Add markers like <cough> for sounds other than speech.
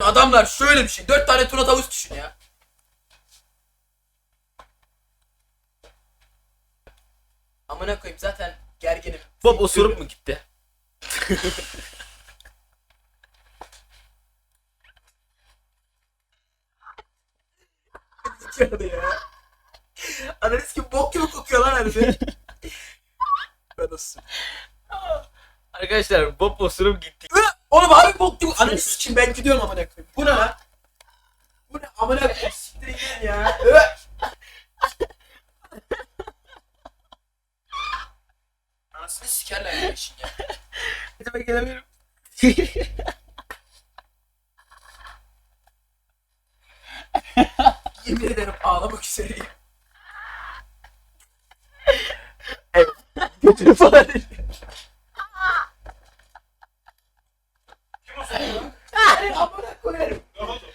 Adamlar şöyle bir şey. Dört tane tuna tavus düşün ya. Amına koyayım zaten gerginim. Bob osurup mu gitti? <laughs> Sıçradı ya. Analiz gibi bok gibi kokuyor lan herifi. <laughs> ben. Arkadaşlar Bob osurup gitti. Oğlum abi bok gibi analiz için ben gidiyorum amına koyayım. Bu ne lan? Bu ne amına koyayım siktirin gidin ya. Hı! <laughs> Anasını sikerler ya işin ya. Gitme gelemiyorum. <laughs> Yemin ederim ağlamak üzereyim. Götürü falan. れ油食える。